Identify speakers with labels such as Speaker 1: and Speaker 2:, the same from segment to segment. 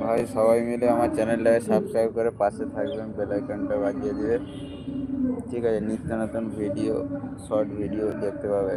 Speaker 1: ভাই, সবাই মিলে আমার চ্যানেলটাকে সাবস্ক্রাইব করে পাশে থাকবেন বেল আইকনটা বাজিয়ে দিবেন। ঠিক আছে, নিত্য নতুন ভিডিও শর্ট ভিডিও দেখতে পাবে।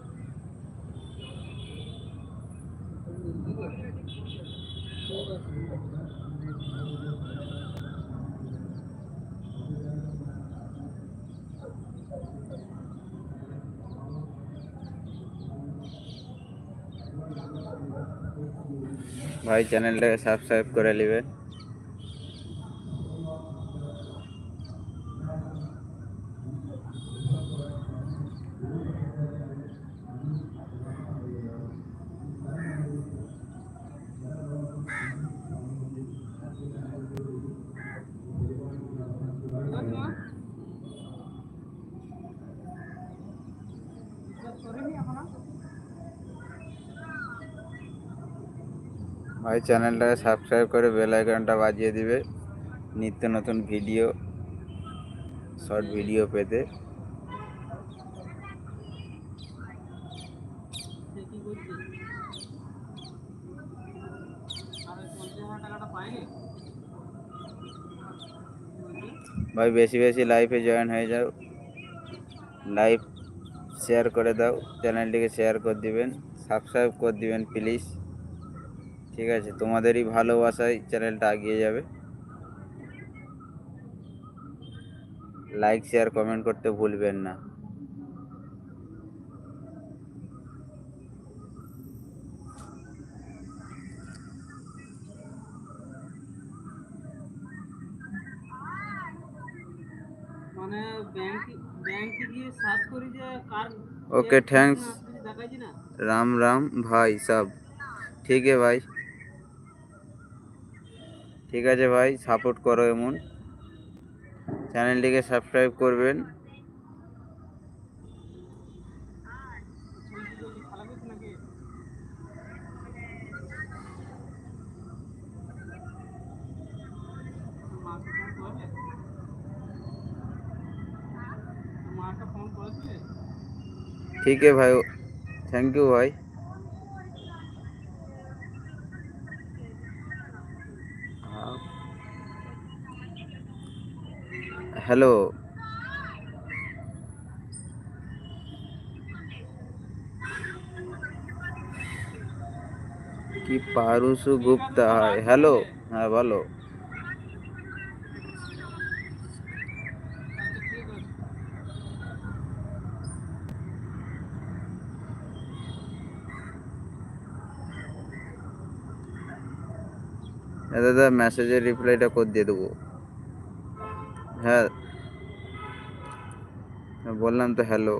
Speaker 1: ভাই চ্যানেলটাকে সাবস্ক্রাইব করে নেবে ভাই, চ্যানেলটাকে সাবস্ক্রাইব করে বেল আইকনটা বাজিয়ে দিবে। নিত্য নতুন ভিডিও, শর্ট ভিডিও পেতে। ভাই, বেশি বেশি লাইভে জয়েন হয়ে যাও। লাইভ শেয়ার করে দাও। চ্যানেলটিকে শেয়ার করে দিবেন। সাবস্ক্রাইব করে দিবেন, প্লিজ। ঠিক আছে তোমাদেরই ভালোবাসায় চ্যানেলটা এগিয়ে যাবে। লাইক শেয়ার কমেন্ট করতে ভুলবেন না।
Speaker 2: মানে ব্যাংক ব্যাংকে গিয়ে সার্চ করি যে কার
Speaker 1: ওকে ঠিক আছে ভাই সাপোর্ট করো এমন চ্যানেলটিকে সাবস্ক্রাইব করবেন
Speaker 2: ভালো করছি নাকি মাকে ফোন করবে মাকে ফোন করেছিলে
Speaker 1: ठीक है भाई थैंक यू भाई हेलो কি পারুসু গুপ্তা হাই হ্যালো? হ্যাঁ
Speaker 2: আছে
Speaker 1: এ দাদা মেসেজের রিপ্লাইটা করে দিয়ে দেবো। হ্যাঁ বললাম তো হ্যালো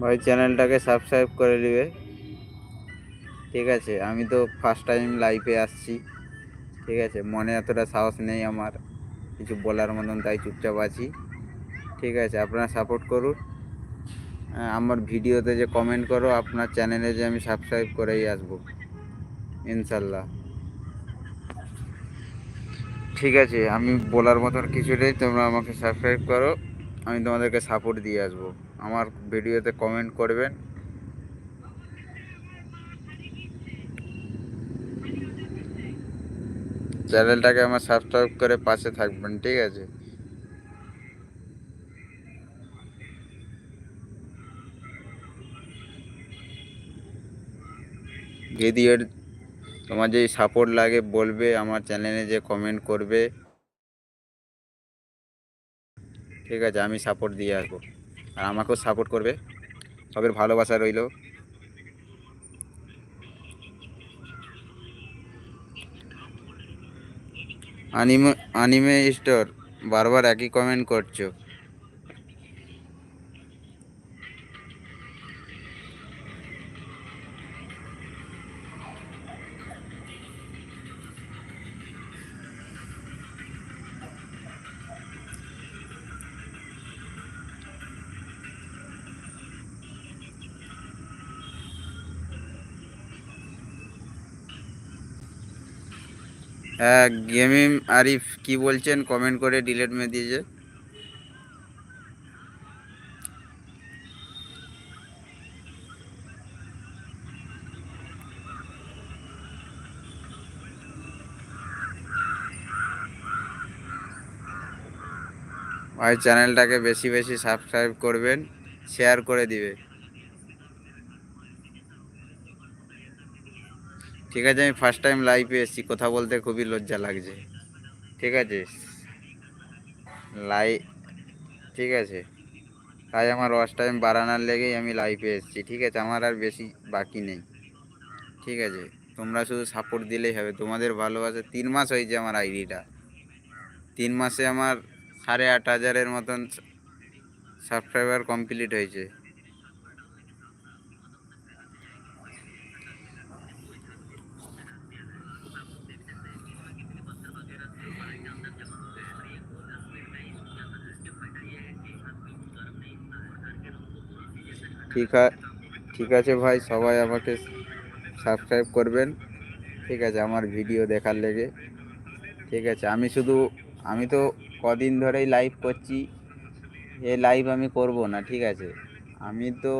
Speaker 1: ভাই, চ্যানেলটাকে সাবস্ক্রাইব করে দিবে। ঠিক আছে, আমি তো ফার্স্ট টাইম লাইভে আসছি। ঠিক আছে, মনে এতটা সাহস নেই আমার। কিছু বলার মতন, তাই চুপচাপ আছি। ঠিক আছে, আপনারা সাপোর্ট করুন। আমার ভিডিওতে যে কমেন্ট করো, আপনার চ্যানেলে যে আমি সাবস্ক্রাইব করেই আসব। ইনশাল্লাহ। ঠিক আছে, আমি বলার মতন কিছু নেই, তোমরা আমাকে সাবস্ক্রাইব করো। আমি তোমাদেরকে সাপোর্ট দিয়ে আসব। আমার ভিডিওতে কমেন্ট করবেন। চ্যানেলটাকে আমার সাবস্ক্রাইব করে পাশে থাকবেন, ঠিক আছে? যদি এর তোমার যদি সাপোর্ট লাগে, বলবে, আমার চ্যানেলে যে কমেন্ট করবে। ঠিক আছে, আমি সাপোর্ট দিয়ে আসব। আর আমাকেও সাপোর্ট করবে। সবের ভালোবাসা রইল। আনিমে আনিমে স্টোর বারবার একই কমেন্ট করছ। হ্যাঁ গেমিং আরিফ কি বলছেন? কমেন্ট করে ডিলেট মে দিয়েছে। ভাই চ্যানেলটাকে বেশি বেশি সাবস্ক্রাইব করবেন শেয়ার করে দিবে। ঠিক আছে, আমি ফার্স্ট টাইম লাইভে এসেছি, কথা বলতে খুবই লজ্জা লাগছে। ঠিক আছে? লাই ঠিক আছে? তাই আমার ওয়াচ টাইম বাড়ানোর লেগেই আমি লাইভে এসেছি, ঠিক আছে? আমার আর বেশি বাকি নেই। ঠিক আছে? তোমরা শুধু সাপোর্ট দিলেই হবে। তোমাদের ভালোবাসা তিন মাস হয়েছে আমার আইডিটা তিন মাসে আমার সাড়ে আট হাজারের মতন সাবস্ক্রাইবার কমপ্লিট হয়েছে। ঠিক ঠিক আছে ভাই, সবাই আমাকে সাবস্ক্রাইব করবেন। ঠিক আছে, আমার ভিডিও দেখার লেগে। ঠিক আছে, আমি শুধু, আমি তো কদিন ধরেই লাইভ করছি। এই লাইভ আমি করব না, ঠিক আছে। আমি তো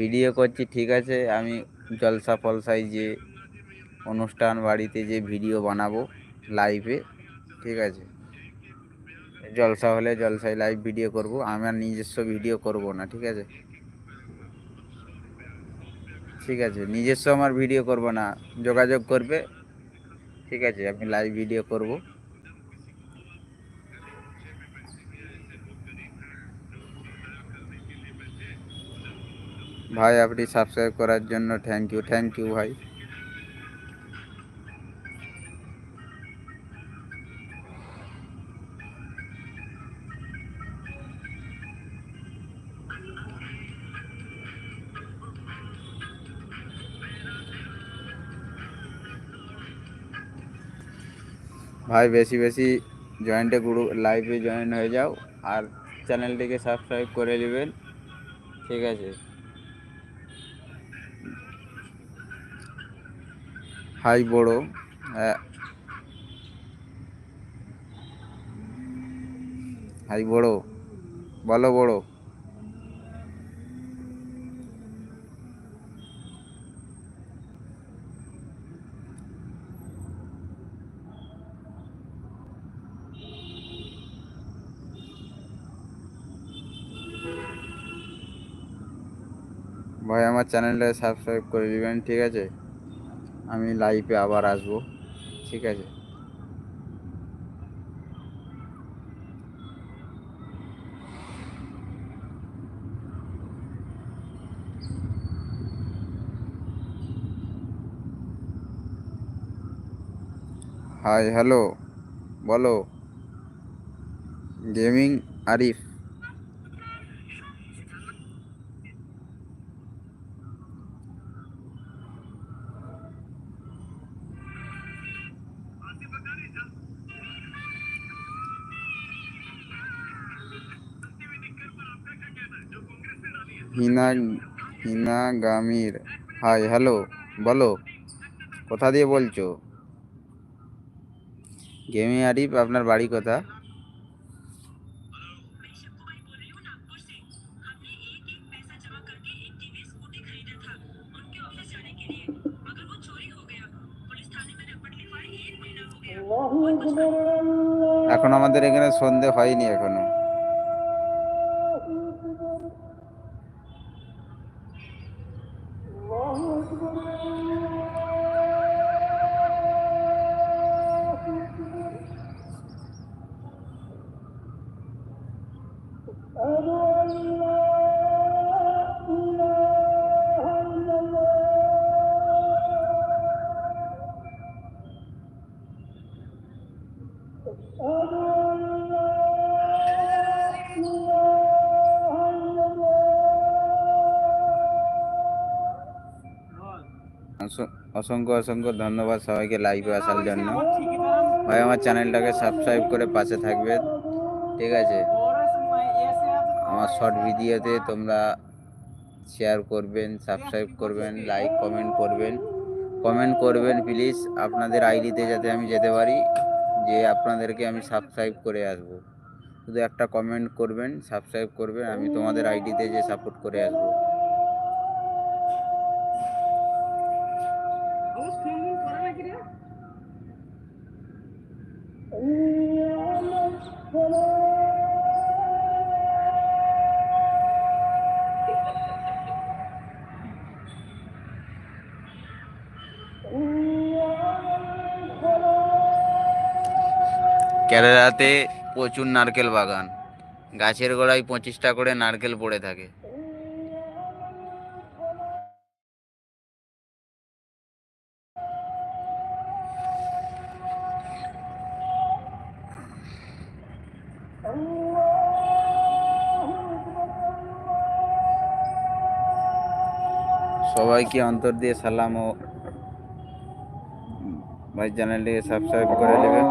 Speaker 1: ভিডিও করছি, ঠিক আছে। আমি জলসা ফলসায় যে অনুষ্ঠান বাড়িতে যে ভিডিও বানাবো লাইভে ঠিক আছে। জলসা হলে জলসায় লাইভ ভিডিও করব, আমার নিজস্ব ভিডিও করব না, ঠিক আছে। ঠিক আছে, নিজস্ব আমার ভিডিও করব না, যোগাযোগ করবে, ঠিক আছে, আমি লাইভ ভিডিও করব। ভাই, আপনি সাবস্ক্রাইব করার জন্য থ্যাংক ইউ থ্যাংক ইউ ভাই। ভাই, বেশি বেশি জয়েন্টে গ্রুপ লাইভে জয়েন হয়ে যাও আর চ্যানেলটিকে সাবস্ক্রাইব করে নেবেন। ঠিক আছে? হাই বড়ো হ্যাঁ। হাই বড়ো, বলো বড়ো। ভাই, আমার চ্যানেলটা সাবস্ক্রাইব করে দিবেন, ঠিক আছে? আমি লাইভে আবার আসব, ঠিক আছে? হাই হ্যালো বলো। গেমিং আরিফ হিনা হিনা গামির হাই হ্যালো বলো, কোথা দিয়ে বলছো? গেমি আরিফ আপনার বাড়ি কোথা এখন আমাদের এখানে সন্ধে হয়নি এখনও। অসংখ্য অসংখ্য ধন্যবাদ সবাইকে লাইভে আসার জন্য। ভাই, আমার চ্যানেলটাকে সাবস্ক্রাইব করে পাশে থাকবে। ঠিক আছে? আমার শর্ট ভিডিওতে তোমরা শেয়ার করবেন সাবস্ক্রাইব করবেন লাইক কমেন্ট করবেন। কমেন্ট করবেন প্লিজ আপনাদের আইডিতে যাতে আমি যেতে পারি, যে আপনাদেরকে আমি সাবস্ক্রাইব করে আসব। শুধু একটা কমেন্ট করবেন সাবস্ক্রাইব করবেন, আমি তোমাদের আইডিতে যে সাপোর্ট করে আসব। কেরালাতে প্রচুর নারকেল বাগান। গাছের গোড়ায় পঁচিশটা করে নারকেল পড়ে থাকে। সবাইকে অন্তর দিয়ে সালাম ও ভাই চ্যানেলটিকে সাবস্ক্রাইব করে নেবেন।